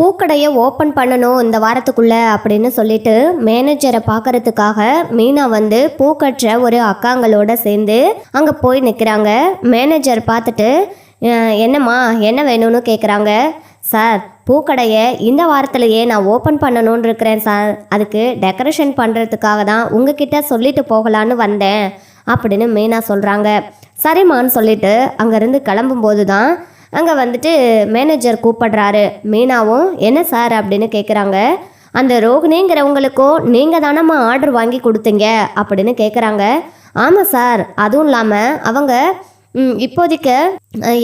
பூக்கடையை open பண்ணணும் இந்த வாரத்துக்குள்ளே அப்படின்னு சொல்லிட்டு மேனேஜரை பார்க்கறதுக்காக மீனா வந்து பூக்கற்ற ஒரு அக்காங்களோட சேர்ந்து அங்கே போய் நிற்கிறாங்க மேனேஜர் பார்த்துட்டு என்னம்மா என்ன வேணும்னு கேட்குறாங்க சார் பூக்கடையை இந்த வாரத்திலேயே நான் ஓப்பன் பண்ணணும்னு இருக்கிறேன் சார். அதுக்கு டெக்கரேஷன் பண்ணுறதுக்காக தான் உங்ககிட்ட சொல்லிட்டு போகலான்னு வந்தேன். அப்படின்னு மீனா சொல்கிறாங்க சரிம்மான்னு சொல்லிட்டு அங்கேருந்து கிளம்பும்போது தான் அங்கே வந்துட்டு மேனேஜர் கூப்பிடுறாரு. மீனாவும் என்ன சார்? அப்படின்னு கேட்குறாங்க அந்த ரோகிணிங்கிறவங்களுக்கும் நீங்கள் தானம்மா ஆர்டர் வாங்கி கொடுத்தீங்க? அப்படின்னு கேட்குறாங்க ஆமாம் சார் அதுவும் இல்லாமல் அவங்க இப்போதைக்கு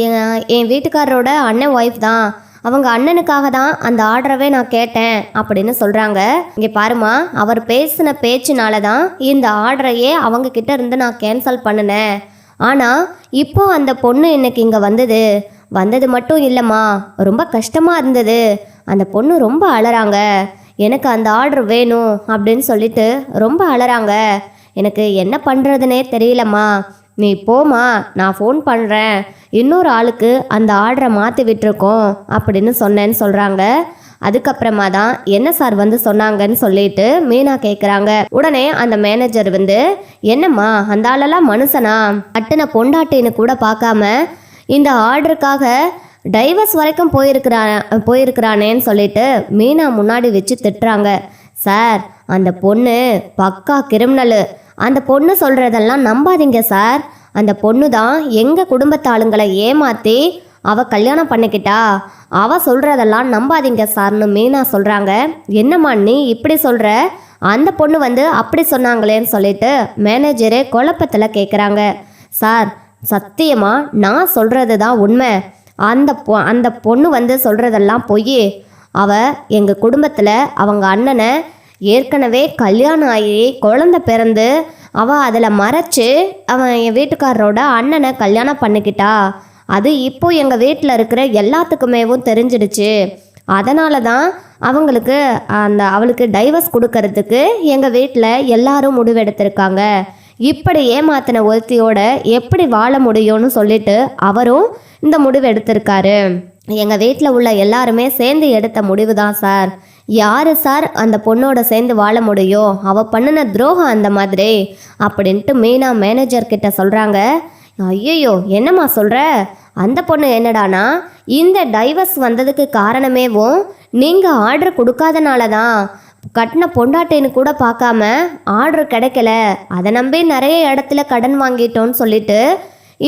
என் என் வீட்டுக்காரரோட அண்ணன் ஒய்ஃப் தான். அவங்க அண்ணனுக்காக தான் அந்த ஆர்டரவே நான் கேட்டேன் அப்படின்னு சொல்கிறாங்க இங்கே பாருமா அவர் பேசின பேச்சுனால தான் இந்த ஆர்டரையே அவங்க கிட்ட இருந்து நான் கேன்சல் பண்ணினேன். ஆனால் இப்போ அந்த பொண்ணு இன்னைக்கு இங்கே வந்தது. வந்தது மட்டும் இல்லைம்மா. ரொம்ப கஷ்டமாக இருந்தது. அந்த பொண்ணு ரொம்ப அழறாங்க எனக்கு அந்த ஆர்டர் வேணும் அப்படின்னு சொல்லிட்டு ரொம்ப அழறாங்க எனக்கு என்ன பண்ணுறதுனே தெரியலம்மா. நீ போமா நான் ஃபோன் பண்ணுறேன் இன்னொரு ஆளுக்கு அந்த ஆர்டரை மாற்றி விட்டுருக்கோம் அப்படின்னு சொன்னேன்னு சொல்கிறாங்க அதுக்கப்புறமா தான் என்ன சார் வந்து சொன்னாங்கன்னு சொல்லிட்டு மீனா கேட்குறாங்க உடனே அந்த மேனேஜர் வந்து என்னம்மா அந்த ஆளெல்லாம் மனுஷனா? அட்டனை பொண்டாட்டின்னு கூட பார்க்காம இந்த ஆர்டருக்காக டைவர்ஸ் வரைக்கும் போயிருக்கிறா போயிருக்கிறானேன்னு சொல்லிட்டு மீனா முன்னாடி வச்சு திட்டுறாங்க. சார் அந்த பொண்ணு பக்கா கிரிமினலு. அந்த பொண்ணு சொல்கிறதெல்லாம் நம்பாதீங்க சார். அந்த பொண்ணு தான் எங்கள் குடும்பத்தாளுங்களை ஏமாற்றி அவள் கல்யாணம் பண்ணிக்கிட்டா. அவள் சொல்கிறதெல்லாம் நம்பாதீங்க சார்னு மீனா சொல்கிறாங்க என்னம்மா நீ இப்படி சொல்கிற அந்த பொண்ணு வந்து அப்படி சொன்னாங்களேன்னு சொல்லிட்டு மேனேஜரே குழப்பத்தில் கேட்குறாங்க சார் சத்தியமா நான் சொல்கிறது தான் உண்மை. அந்த பொ அந்த பொண்ணு வந்து சொல்கிறதெல்லாம் பொய் அவ எங்கள் குடும்பத்தில் அவங்க அண்ணனை ஏற்கனவே கல்யாணம் ஆகி குழந்த பிறந்து அவள் அதில் மறைச்சு அவன் என் வீட்டுக்காரரோட அண்ணனை கல்யாணம் பண்ணிக்கிட்டா. அது இப்போ எங்கள் வீட்டில் இருக்கிற எல்லாத்துக்குமேவும் தெரிஞ்சிடுச்சு. அதனால தான் அவங்களுக்கு அந்த அவளுக்கு டைவர்ஸ் கொடுக்கறதுக்கு எங்கள் வீட்டில் எல்லாரும் முடிவெடுத்திருக்காங்க. இப்படி ஏமாத்தின ஒருத்தியோட எப்படி வாழ முடியும்னு சொல்லிட்டு அவரும் இந்த முடிவு எடுத்திருக்காரு. எங்கள் வீட்டில் உள்ள எல்லாருமே சேர்ந்து எடுத்த முடிவு தான் சார். யாரு சார் அந்த பொண்ணோட சேர்ந்து வாழ முடியும்? அவ பண்ணின துரோகம் அந்த மாதிரி. அப்படின்ட்டு மீனா மேனேஜர் கிட்ட சொல்கிறாங்க ஐயோ என்னம்மா சொல்கிற அந்த பொண்ணு என்னடானா? இந்த டைவர்ஸ் வந்ததுக்கு காரணமேவும் நீங்கள் ஆர்டர் கொடுக்காதனால தான் கட்டின பொண்டாட்டின்னு கூட பார்க்காம ஆர்டர் கிடைக்கல. அதை நம்பி நிறைய இடத்துல கடன் வாங்கிட்டோன்னு சொல்லிட்டு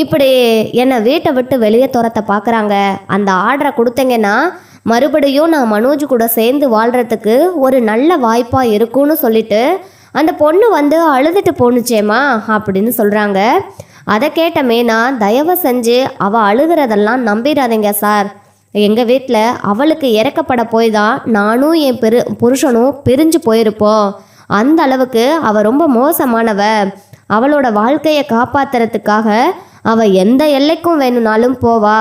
இப்படி என்னை வீட்டை விட்டு வெளியே துரத்த பார்க்குறாங்க. அந்த ஆர்டரை கொடுத்தீங்கன்னா மறுபடியும் நான் மனோஜ் கூட சேர்ந்து வாழ்கிறதுக்கு ஒரு நல்ல வாய்ப்பாக இருக்கும்னு சொல்லிட்டு அந்த பொண்ணு வந்து அழுதுட்டு போணுச்சேம்மா அப்படின்னு சொல்கிறாங்க அதை கேட்டமே நான் தயவு செஞ்சு அவள் அழுகிறதெல்லாம் நம்பிடாதீங்க சார். எங்கள் வீட்டில் அவளுக்கு இறக்கப்பட போய் தான் நானும் என் பெரு புருஷனும் பிரிஞ்சு போயிருப்போம். அந்த அளவுக்கு அவள் ரொம்ப மோசமானவ. அவளோட வாழ்க்கையை காப்பாத்துறதுக்காக அவள் எந்த எல்லைக்கும் வேணும்னாலும் போவா.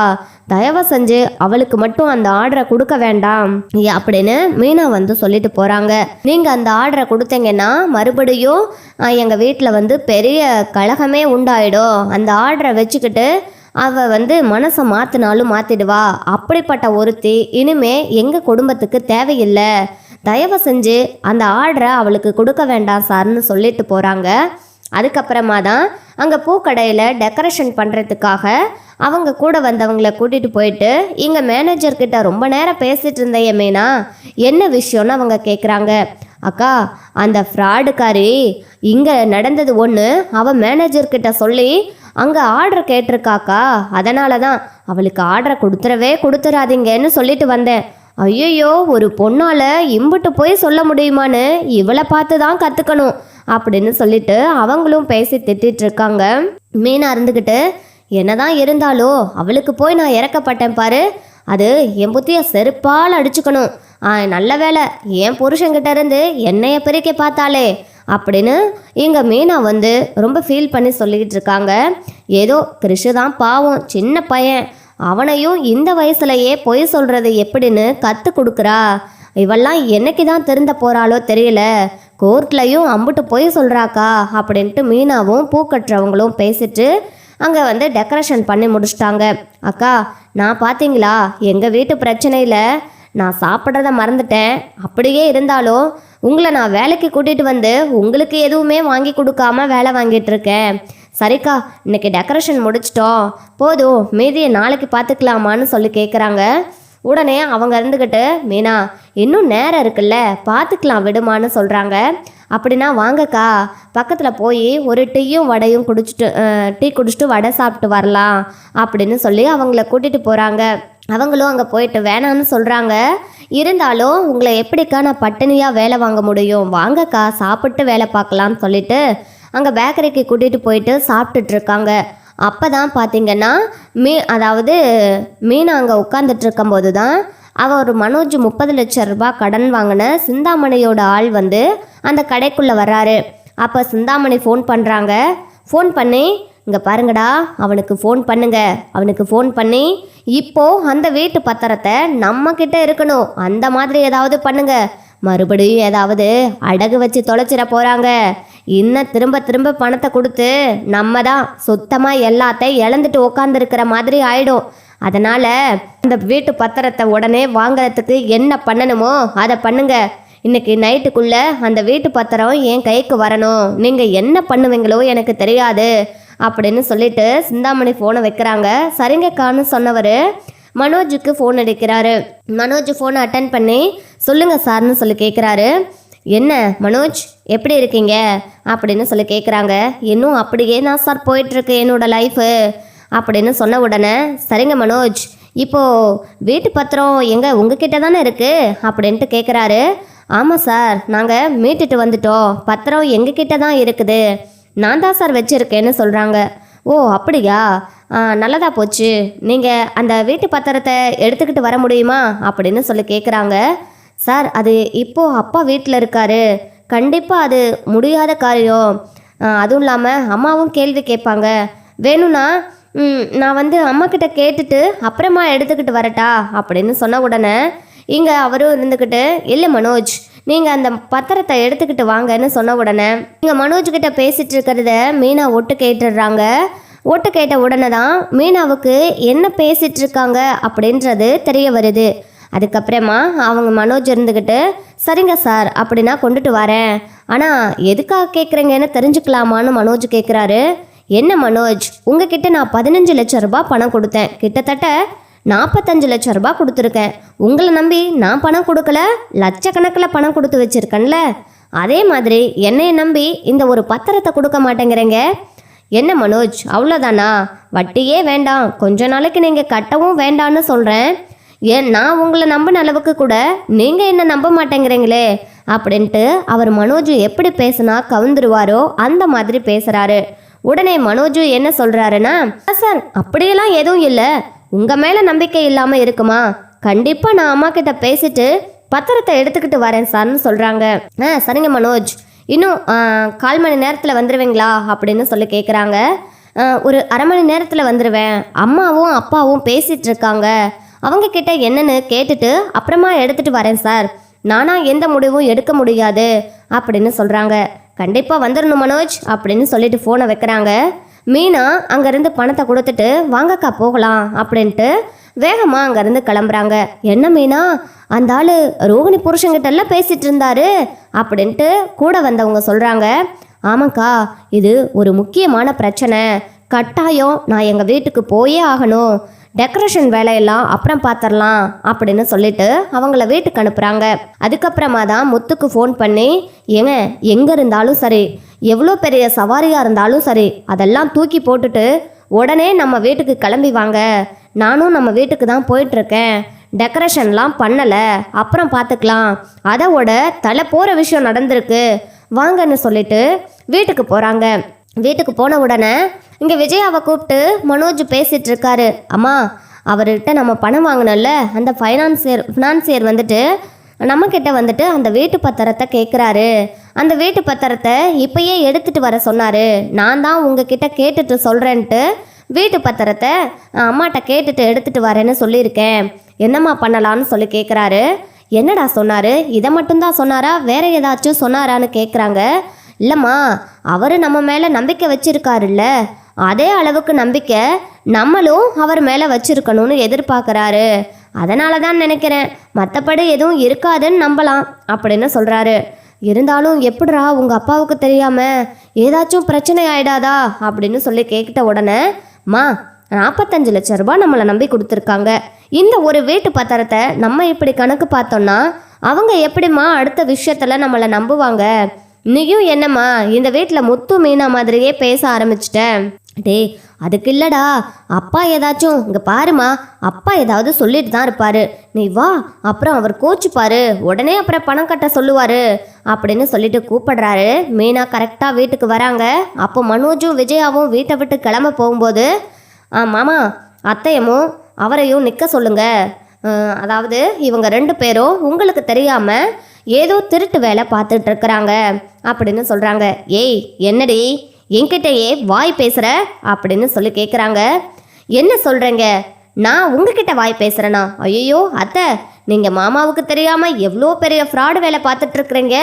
தயவு செஞ்சு அவளுக்கு மட்டும் அந்த ஆர்டரை கொடுக்க வேண்டாம். அப்படின்னு மீனா வந்து சொல்லிட்டு போகிறாங்க நீங்கள் அந்த ஆர்டரை கொடுத்தீங்கன்னா மறுபடியும் எங்கள் எங்க வீட்டில் வந்து பெரிய கழகமே உண்டாயிடும். அந்த ஆர்டரை வச்சுக்கிட்டு அவள் வந்து மனசை மாற்றினாலும் மாற்றிடுவா அப்படிப்பட்ட ஒருத்தி இனிமே எங்கள் குடும்பத்துக்கு தேவையில்லை. தயவு செஞ்சு அந்த ஆர்டரை அவளுக்கு கொடுக்க வேண்டாம் சார்னு சொல்லிட்டு போகிறாங்க அதுக்கப்புறமா தான் அங்கே பூக்கடையில் டெக்கரேஷன் பண்ணுறதுக்காக அவங்க கூட வந்தவங்கள கூட்டிகிட்டு போயிட்டு இங்கே மேனேஜர்கிட்ட ரொம்ப நேரம் பேசிட்டு இருந்தேன் மீனா என்ன விஷயம்னு அவங்க கேட்குறாங்க அக்கா அந்த ஃப்ராடுக்காரி இங்கே நடந்தது ஒன்று அவள் மேனேஜர்கிட்ட சொல்லி அங்கே ஆர்டர் கேட்டிருக்காக்கா? அதனால தான் அவளுக்கு ஆர்டரை கொடுத்துறவே கொடுத்துறாதீங்கன்னு சொல்லிட்டு வந்தேன். ஐயையோ ஒரு பொண்ணால் இம்புட்டு போய் சொல்ல முடியுமான்னு இவளை பார்த்து தான் கற்றுக்கணும் அப்படின்னு சொல்லிட்டு அவங்களும் பேசி திட்டிட்டு இருக்காங்க. மீனா இருந்துக்கிட்டு என்னதான் இருந்தாலோ அவளுக்கு போய் நான் இறக்கப்பட்டேன் பாரு. அது என் புத்திய செருப்பால் அடிச்சுக்கணும். ஆ நல்ல வேலை என் புருஷங்கிட்ட இருந்து என்னைய பிரிக்க பார்த்தாலே அப்படின்னு இங்கே மீனா வந்து ரொம்ப ஃபீல் பண்ணி சொல்லிக்கிட்டு இருக்காங்க. ஏதோ கிருஷு தான் பாவம் சின்ன பையன். அவனையும் இந்த வயசுலையே பொய் சொல்கிறது எப்படின்னு கற்றுக் கொடுக்குறா. இவெல்லாம் என்னைக்கு தான் திருந்த போகிறாளோ தெரியல. கோர்ட்லையும் அம்புட்டு பொய் சொல்கிறாக்கா அப்படின்ட்டு மீனாவும் பூக்கட்டுறவங்களும் பேசிட்டு அங்கே வந்து டெக்கரேஷன் பண்ணி முடிச்சிட்டாங்க. அக்கா நான் பார்த்தீங்களா எங்கள் வீட்டு பிரச்சனையில் நான் சாப்பிட்றத மறந்துட்டேன். அப்படியே இருந்தாலும் உங்களை நான் வேலைக்கு கூட்டிகிட்டு வந்து உங்களுக்கு எதுவுமே வாங்கி கொடுக்காம வேலை வாங்கிட்டு இருக்கேன். சரிக்கா இன்னைக்கு டெக்கரேஷன் முடிச்சிட்டோம். போதும் மீதியை நாளைக்கு பார்த்துக்கலாமான்னு சொல்லி கேட்குறாங்க உடனே அவங்க இருந்துக்கிட்டு மீனா இன்னும் நேரம் இருக்குல்ல பார்த்துக்கலாம் விடுமான்னு சொல்கிறாங்க அப்படின்னா வாங்கக்கா பக்கத்தில் போய் ஒரு டீயும் வடையும் குடிச்சிட்டு டீ குடிச்சிட்டு வடை சாப்பிட்டு வரலாம். அப்படின்னு சொல்லி அவங்கள கூட்டிகிட்டு போகிறாங்க அவங்களும் அங்கே போயிட்டு வேணான்னு சொல்கிறாங்க இருந்தாலும் உங்களை எப்படிக்கா நான் பட்டினியாக வேலை வாங்க முடியும்? வாங்கக்கா சாப்பிட்டு வேலை பார்க்கலாம்னு சொல்லிட்டு அங்கே பேக்கரிக்கு கூட்டிகிட்டு போயிட்டு சாப்பிட்டுட்டு இருக்காங்க. அப்போ தான் பார்த்தீங்கன்னா மீ அதாவது மீனா அங்கே உட்காந்துட்ருக்கும்போது தான் அவள் ஒரு மனோஜ் முப்பது லட்சம் ரூபாய் கடன் வாங்கின சிந்தாமணியோட ஆள் வந்து அந்த கடைக்குள்ளே வர்றாரு. அப்போ சிந்தாமணி ஃபோன் பண்ணுறாங்க ஃபோன் பண்ணி இங்கே பாருங்கடா அவனுக்கு ஃபோன் பண்ணுங்க. அவனுக்கு ஃபோன் பண்ணி இப்போ அந்த வீட்டு பத்திரத்தை நம்ம கிட்ட இருக்கணும். அந்த மாதிரி ஏதாவது பண்ணுங்க. மறுபடியும் ஏதாவது அடகு வச்சு தொலைச்சிட போறாங்க. இன்னும் திரும்ப திரும்ப பணத்தை கொடுத்து நம்ம தான் சுத்தமாக எல்லாத்தையும் இழந்துட்டு உக்காந்துருக்கிற மாதிரி ஆயிடும். அதனால இந்த வீட்டு பத்திரத்தை உடனே வாங்குறதுக்கு என்ன பண்ணணுமோ அதை பண்ணுங்க. இன்னைக்கு நைட்டுக்குள்ள அந்த வீட்டு பத்திரம் என் கைக்கு வரணும். நீங்க என்ன பண்ணுவீங்களோ எனக்கு தெரியாது. அப்படின்னு சொல்லிட்டு சிந்தாமணி ஃபோனை வைக்கிறாங்க. சரிங்கக்கான்னு சொன்னவர் மனோஜுக்கு ஃபோன் அடிக்கிறாரு. மனோஜ் ஃபோனை அட்டன் பண்ணி சொல்லுங்க சார்னு சொல்லி கேட்குறாரு என்ன மனோஜ் எப்படி இருக்கீங்க? அப்படின்னு சொல்லி கேட்குறாங்க இன்னும் அப்படியே நான் சார் போயிட்டுருக்கு என்னோடய லைஃபு அப்படின்னு சொன்ன உடனே சரிங்க மனோஜ் இப்போது வீட்டு பத்திரம் எங்கே உங்ககிட்ட தானே இருக்குது அப்படின்ட்டு கேட்குறாரு ஆமாம் சார் நாங்கள் மீட்டுட்டு வந்துட்டோம். பத்திரம் எங்ககிட்ட தான் இருக்குது. நான் தான் சார் வச்சுருக்கேன்னு சொல்கிறாங்க ஓ அப்படியா? நல்லதாக நல்லதா போச்சு. நீங்கள் அந்த வீட்டு பத்திரத்தை எடுத்துக்கிட்டு வர முடியுமா? அப்படின்னு சொல்லி கேட்குறாங்க சார் அது இப்போது அப்பா வீட்டில் இருக்காரு. கண்டிப்பாக அது முடியாத காரியம். அதுவும் இல்லாமல் அம்மாவும் கேள்வி கேட்பாங்க. வேணும்னா நான் வந்து அம்மாக்கிட்ட கேட்டுட்டு அப்புறமா எடுத்துக்கிட்டு வரட்டா? அப்படின்னு சொன்ன உடனே இங்கே அவரும் இருந்துக்கிட்டு இல்லை மனோஜ் நீங்கள் அந்த பத்திரத்தை எடுத்துக்கிட்டு வாங்கன்னு சொன்ன உடனே நீங்கள் மனோஜ் பேசிகிட்டு இருக்கிறத மீனா ஒட்டு கேட்டுடுறாங்க. ஒட்டு கேட்ட உடனே தான் மீனாவுக்கு என்ன பேசிகிட்டு இருக்காங்க அப்படின்றது தெரிய வருது. அதுக்கப்புறமா அவங்க மனோஜ் இருந்துக்கிட்டு சரிங்க சார் அப்படின்னா கொண்டுட்டு வரேன். ஆனால் எதுக்காக கேட்குறீங்கன்னு தெரிஞ்சுக்கலாமான்னு மனோஜ் கேட்குறாரு என்ன மனோஜ் உங்ககிட்ட நான் பதினஞ்சு லட்சம் ரூபாய் பணம் கொடுத்தேன். கிட்டத்தட்ட நாற்பத்தஞ்சு லட்சம் ரூபாய் கொடுத்துருக்கேன். உங்களை நம்பி நான் பணம் கொடுக்கல லட்சக்கணக்கில் பணம் கொடுத்து வச்சிருக்கேன்ல. அதே மாதிரி என்னை நம்பி இந்த ஒரு பத்திரத்தை கொடுக்க மாட்டேங்கிறீங்க. என்ன மனோஜ் அவ்வளோதானா? வட்டியே வேண்டாம். கொஞ்ச நாளைக்கு நீங்கள் கட்டவும் வேண்டான்னு சொல்கிறேன் ஏன் நான் உங்களை நம்பின அளவுக்கு கூட நீங்கள் என்ன நம்ப மாட்டேங்கிறீங்களே? அப்படின்ட்டு அவர் மனோஜ் எப்படி பேசுனா கவுந்துருவாரோ அந்த மாதிரி பேசுகிறாரு உடனே மனோஜ் என்ன சொல்கிறாருன்னா சார் அப்படியெல்லாம் எதுவும் இல்லை. உங்கள் மேலே நம்பிக்கை இல்லாமல் இருக்குமா? கண்டிப்பாக நான் அம்மா கிட்ட பேசிட்டு பத்திரத்தை எடுத்துக்கிட்டு வரேன் சார்னு சொல்கிறாங்க ஆ சரிங்க மனோஜ். இன்னும் கால் மணி நேரத்தில் வந்துடுவீங்களா அப்படின்னு சொல்லி கேட்குறாங்க ஒரு அரை மணி நேரத்தில் வந்துடுவேன் அம்மாவும் அப்பாவும் பேசிகிட்டு இருக்காங்க. அவங்க கிட்ட என்னன்னு கேட்டுட்டு அப்புறமா எடுத்துட்டு வரேன் சார். நானா எந்த முடிவும் எடுக்க முடியாது அப்படின்னு சொல்கிறாங்க கண்டிப்பாக வந்துடணும் மனோஜ் அப்படின்னு சொல்லிட்டு ஃபோனை வைக்கிறாங்க. மீனா அங்கேருந்து பணத்தை கொடுத்துட்டு வாங்கக்கா போகலாம் அப்படின்ட்டு வேகமாக அங்கேருந்து கிளம்புறாங்க. என்ன மீனா அந்த ஆள் ரோகிணி புருஷங்கிட்ட எல்லாம் பேசிட்டு இருந்தாரு அப்படின்ட்டு கூட வந்தவங்க சொல்கிறாங்க ஆமாக்கா இது ஒரு முக்கியமான பிரச்சனை. கட்டாயம் நான் எங்கள் வீட்டுக்கு போயே ஆகணும். டெக்கரேஷன் வேலையெல்லாம் அப்புறம் பார்த்துடலாம் அப்படின்னு சொல்லிட்டு அவங்கள வீட்டுக்கு அனுப்புகிறாங்க அதுக்கப்புறமா தான் முத்துக்கு ஃபோன் பண்ணி ஏங்க எங்கே இருந்தாலும் சரி எவ்வளோ பெரிய சவாரியாக இருந்தாலும் சரி அதெல்லாம் தூக்கி போட்டுட்டு உடனே நம்ம வீட்டுக்கு கிளம்பி வாங்க. நானும் நம்ம வீட்டுக்கு தான் போயிட்டுருக்கேன். டெக்கரேஷன்லாம் பண்ணலை அப்புறம் பார்த்துக்கலாம் அதோட தலை போகிற விஷயம் நடந்திருக்கு. வாங்கன்னு சொல்லிட்டு வீட்டுக்கு போகிறாங்க வீட்டுக்கு போன உடனே இங்கே விஜயாவை கூப்பிட்டு மனோஜ் பேசிகிட்டு இருக்காரு. அம்மா அவர்கிட்ட நம்ம பணம் வாங்கினோம்ல அந்த ஃபைனான்சியர் ஃபினான்சியர் வந்துட்டு நம்மக்கிட்ட வந்துட்டு அந்த வீட்டு பத்திரத்தை கேட்குறாரு அந்த வீட்டு பத்திரத்தை இப்பயே எடுத்துட்டு வர சொன்னார். நான் தான் உங்ககிட்ட கேட்டுட்டு சொல்கிறேன்ட்டு வீட்டு பத்திரத்தை அம்மாட்ட கேட்டுட்டு எடுத்துட்டு வரேன்னு சொல்லியிருக்கேன். என்னம்மா பண்ணலான்னு சொல்லி கேட்குறாரு என்னடா சொன்னார்? இதை மட்டும்தான் சொன்னாரா? வேற ஏதாச்சும் சொன்னாரான்னு கேட்குறாங்க இல்லைம்மா அவர் நம்ம மேலே நம்பிக்கை வச்சுருக்காருல்ல. அதே அளவுக்கு நம்பிக்கை நம்மளும் அவர் மேலே வச்சுருக்கணும்னு எதிர்பார்க்குறாரு அதனால தான் நினைக்கிறேன். மற்றபடி எதுவும் இருக்காதுன்னு நம்பலாம் அப்படின்னு சொல்கிறாரு இருந்தாலும் எப்படிரா உங்கள் அப்பாவுக்கு தெரியாமல் ஏதாச்சும் பிரச்சனை ஆயிடாதா? அப்படின்னு சொல்லி கேட்ட உடனே மா நாற்பத்தஞ்சு லட்ச ரூபாய் நம்மளை நம்பி கொடுத்துருக்காங்க. இந்த ஒரு வீட்டு பத்திரத்தை நம்ம இப்படி கணக்கு பார்த்தோம்னா அவங்க எப்படிம்மா அடுத்த விஷயத்தில் நம்மளை நம்புவாங்க? நீயும் என்னம்மா இந்த வீட்டில் முத்து மீனா மாதிரியே பேச ஆரம்பிச்சிட்டேன் டேய் அதுக்கு இல்லடா. அப்பா ஏதாச்சும் இங்கே பாருமா அப்பா ஏதாவது சொல்லிட்டு தான் இருப்பாரு. நீ வா அப்புறம் அவர் கோச்சுப்பாரு. உடனே அப்புறம் பணம் கட்ட சொல்லுவாரு. அப்படின்னு சொல்லிட்டு கூப்பிடுறாரு. மீனா கரெக்டாக வீட்டுக்கு வராங்க. அப்போ மனோஜும் விஜயாவும் வீட்டை விட்டு கிளம்ப போகும்போது ஆ மாமா அத்தையமும் அவரையும் நிற்க சொல்லுங்க. அதாவது இவங்க ரெண்டு பேரும் உங்களுக்கு தெரியாமல் ஏதோ திருட்டு வேலை பார்த்துட்டு இருக்கிறாங்க. அப்படின்னு சொல்கிறாங்க ஏய் என்னடி? என்கிட்டயே வாய் பேசுற அப்படின்னு சொல்லி கேட்குறாங்க என்ன சொல்கிறேங்க நான் உங்ககிட்ட வாய் பேசுறேனா? ஐயோ அத்தை நீங்கள் மாமாவுக்கு தெரியாமல் எவ்வளோ பெரிய ஃப்ராடு வேலை பார்த்துட்டு இருக்கிறீங்க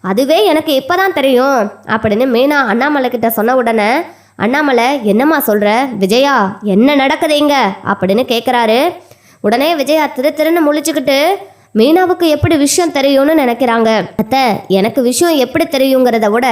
அதுவே எனக்கு இப்பதான் தெரியும் அப்படின்னு மீனா அண்ணாமலை கிட்ட சொன்ன உடனே அண்ணாமலை என்னம்மா சொல்கிற விஜயா என்ன நடக்குது இங்க? அப்படின்னு கேட்குறாரு உடனே விஜயா திரு திருன்னு முழிச்சுக்கிட்டு மீனாவுக்கு எப்படி விஷயம் தெரியும்னு நினைக்கிறாங்க? அத்தை எனக்கு விஷயம் எப்படி தெரியுங்கிறத விட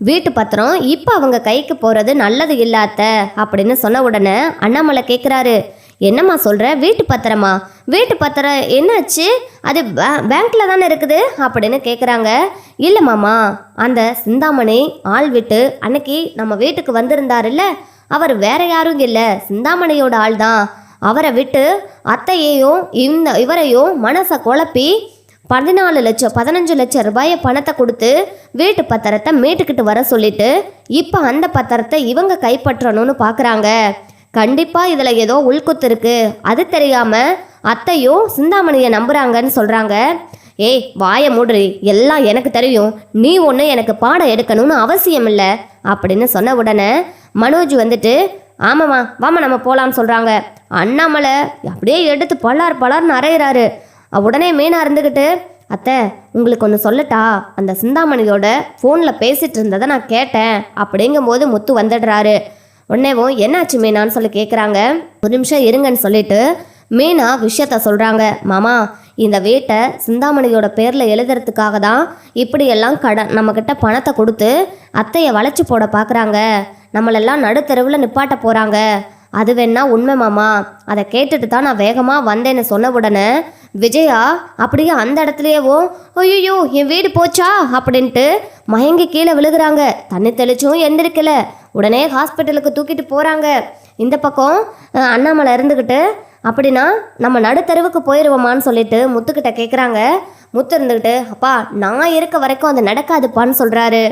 வீட்டு பத்திரம் இப்போ அவங்க கைக்கு போகிறது நல்லது இல்லாத்த அத்தை அப்படின்னு சொன்ன உடனே அண்ணாமலை கேட்குறாரு என்னம்மா சொல்கிற வீட்டு பத்திரமா? வீட்டு பத்திரம் என்னாச்சு? அது பே- பேங்க்ல தானே இருக்குது? அப்படின்னு கேட்குறாங்க இல்லை மாமா. அந்த சிந்தாமணி ஆள் விட்டு அன்னைக்கு நம்ம வீட்டுக்கு வந்திருந்தாருல்ல அவர் வேற யாரும் இல்லை. சிந்தாமணியோட ஆள் தான் அவரை விட்டு அத்தையையும் இந்த இவரையும் மனசை குழப்பி பதினாலு லட்சம் பதினஞ்சு லட்சம் ரூபாயை பணத்தை கொடுத்து வீட்டு பத்திரத்தை மீட்டுக்கிட்டு வர சொல்லிட்டு இப்போ அந்த பத்திரத்தை இவங்க கைப்பற்றணும்னு பார்க்குறாங்க கண்டிப்பாக இதில் ஏதோ உள்குத்து இருக்கு. அது தெரியாமல் அத்தையும் சிந்தாமணியை நம்புகிறாங்கன்னு சொல்கிறாங்க ஏய் வாயை மூடுறி எல்லாம் எனக்கு தெரியும். நீ ஒன்று எனக்கு பாடம் எடுக்கணும்னு அவசியம் இல்லை. அப்படின்னு சொன்ன உடனே மனோஜ் வந்துட்டு ஆமாம்மா வாமா நம்ம போகலான்னு சொல்கிறாங்க அண்ணாமலை அப்படியே எடுத்து பலார் பலார்னு அரைகிறாரு உடனே மீனா இருந்துக்கிட்டு அத்தை உங்களுக்கு ஒன்று சொல்லட்டா? அந்த சிந்தாமணியோட ஃபோனில் பேசிகிட்டு இருந்ததை நான் கேட்டேன் அப்படிங்கும்போது முத்து வந்துடுறாரு. உடனேவும் என்னாச்சு மீனான்னு சொல்லி கேட்குறாங்க ஒரு நிமிஷம் இருங்கன்னு சொல்லிட்டு மீனா விஷயத்த சொல்கிறாங்க மாமா இந்த வீட்டை சிந்தாமணியோட பேரில் எழுதுறதுக்காக தான் இப்படியெல்லாம் கடன் நம்மக்கிட்ட பணத்தை கொடுத்து அத்தையை வளைச்சி போட பார்க்குறாங்க நம்மளெல்லாம் நடுத்தெருவில் நிப்பாட்ட போகிறாங்க அது வேணா உண்மை மாமா. அதை கேட்டுட்டு தான் நான் வேகமாக வந்தேன்னு சொன்ன உடனே விஜயா அப்படியே அந்த இடத்துலையேவும் ஐயோ என் வீடு போச்சா? அப்படின்ட்டு மயங்கி கீழே விழுகுறாங்க. தண்ணி தெளிச்சும் எந்திரிக்கல. உடனே ஹாஸ்பிட்டலுக்கு தூக்கிட்டு போகிறாங்க இந்த பக்கம் அண்ணாமலை இருந்துக்கிட்டு அப்படின்னா நம்ம நடுத்தருவுக்கு போயிடுவோமான்னு சொல்லிட்டு முத்துக்கிட்ட கேட்குறாங்க முத்து இருந்துக்கிட்டு அப்பா நான் இருக்க வரைக்கும் அது நடக்காதுப்பான்னு சொல்கிறாரு